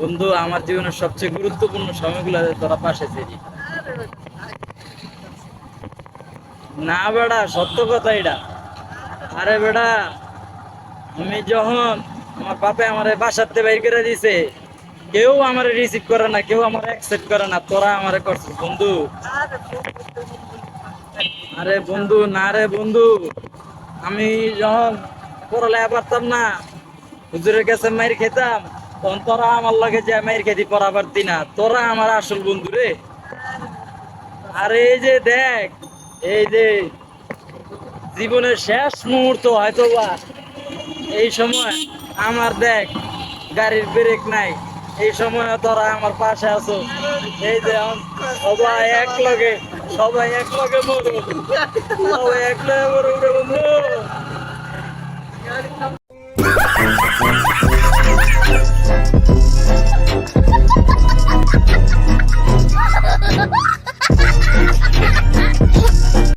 বন্ধু, আমার জীবনের সবচেয়ে গুরুত্বপূর্ণ সময়গুলো তোরা পাশে ছিলি। না বেড়া, সত্য কথা এটা। আরে বেড়া, আমি যখন আমার বাপে আমার বাসাতে বাইর করে দিছে, কেউ আমার রিসিভ করে না, কেউ আমার অ্যাকসেপ্ট করে না, তোরা আমারে করছিস, বন্ধু। আরে বন্ধু, না রে বন্ধু, আমি যখন পড়ালেখা পারতাম না, হুজুরের কাছে মাইর খেতাম আমার যে খেতি পড়া পারতি না, তোরা আমার আসল বন্ধু রে। এই যে দেখ, এই যে জীবনের শেষ মুহূর্ত হয়তো বা এই সময় আমার দেখ, গাড়ির ব্রেক নাই। এই সময় তোরা আমার পাশে আছো। এই যে সবাই এক লগে সবাই এক লগে মরু সবাই এক লগে মরু